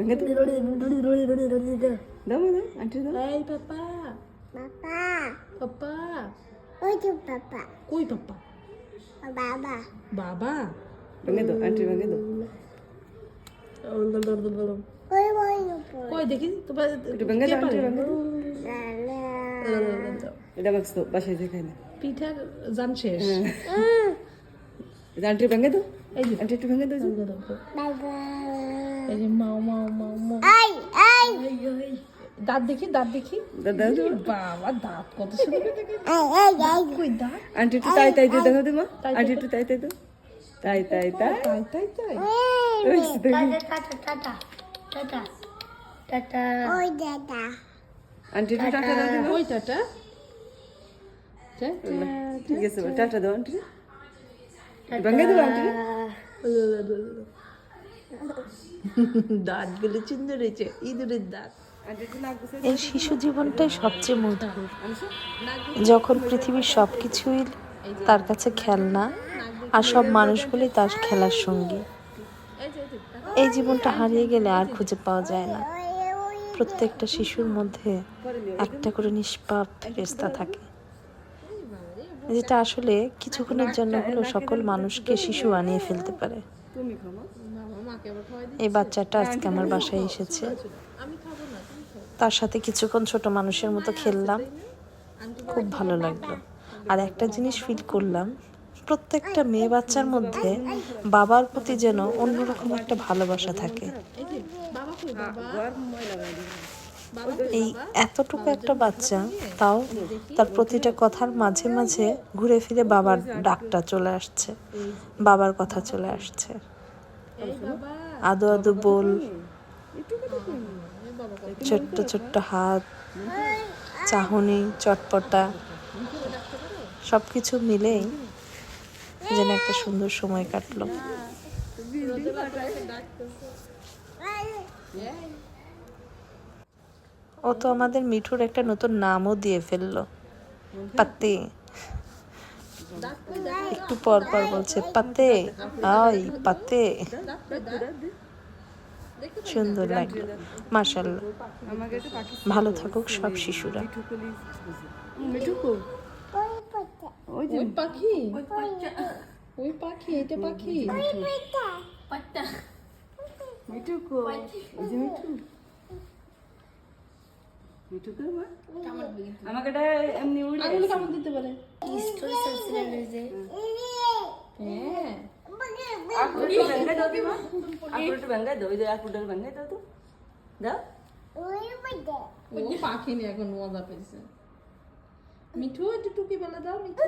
ভেঙে দাও দাও আন্টি দাও এই পাপা Papa, পাপা oi tu papa, কই পাপা baba, বাবা ভেঙে দাও আন্টি ভেঙে দাও oi oi tu কই দেখি তোমার একটু ভেঙে দাও আন্টি ভেঙে দাও. এটা মাখছ তো বাসায় যে খাই না পিঠা জান শেষ আন্টি ভেঙে দাও এই আন্টি একটু ভেঙে দাও যে। এই যে মাও মাও মাও মাও। Ai, ai, দাঁত দেখি দাঁত দেখি। দাও। বাবা দাঁত কত সুন্দর. কই দাঁত? আন্টি একটু তাই তাই দিয়ে দেখো দিমা আন্টি একটু তাই তাই দাও। তাই তাই তাই। তাই তাই তাই। ওই tata. Oi dada. আন্টি একটু টাটা দাও দিমা কই টাটা ঠিক আছে টাটা দাও আন্টি। ভেঙে দাও আন্টি। দাঁতগুলো সুন্দর হয়েছে ইঁদুরের দাঁত। এই শিশু জীবনটাই সবচেয়ে মধুর। যখন পৃথিবীর সব কিছুই তার কাছে খেলনা আর সব মানুষগুলি তার খেলার সঙ্গী। এই জীবনটা হারিয়ে গেলে আর খুঁজে পাওয়া যায় না। প্রত্যেকটা শিশুর মধ্যে একটা করে নিষ্পাপ ফেরেস্তা থাকে। যেটা আসলে কিছুক্ষণের জন্য হলেও সকল মানুষকে শিশু বানিয়ে ফেলতে পারে। এই বাচ্চাটা আজকে আমার বাসায় এসেছে। তার সাথে কিছুক্ষণ ছোট মানুষের মতো খেললাম। খুব ভালো লাগল। আর একটা জিনিস ফিল করলাম প্রত্যেকটা মেয়ে বাচ্চার মধ্যে বাবার প্রতি যেন অন্যরকম একটা ভালোবাসা থাকে। এই এতটুকু একটা বাচ্চা তাও তার প্রতিটা কথার মাঝে মাঝে ঘুরে ফিরে বাবার ডাকটা চলে আসছে। বাবার কথা চলে আসছে। আদো আদো বল। ছোট্ট ছোট্ট হাত চাহনি চটপটা সব কিছু মিলেই যেন একটা সুন্দর সময় কাটলো। ও তো আমাদের মিঠুর একটা নতুন নামও দিয়ে ফেলল। পাত্তি। একটু পর পর বলছে পাতে আই পাতে। সুন্দর লাগল। পাখি ভালো থাকুক সব শিশুরা। ওই পাখি ওই পাখি এটা পাখি। মিঠু মা আমাকে এটা এমনি উড়ে আঙুলে কামড় দিতে পারে Isto é socializar. হ্যাঁ আপুর একটু ভেঙে দাও দাও তো দাও পাখি নিয়ে এখন মজা পেয়েছে মিঠু একটু টুকি বেলা দাও, মিঠু.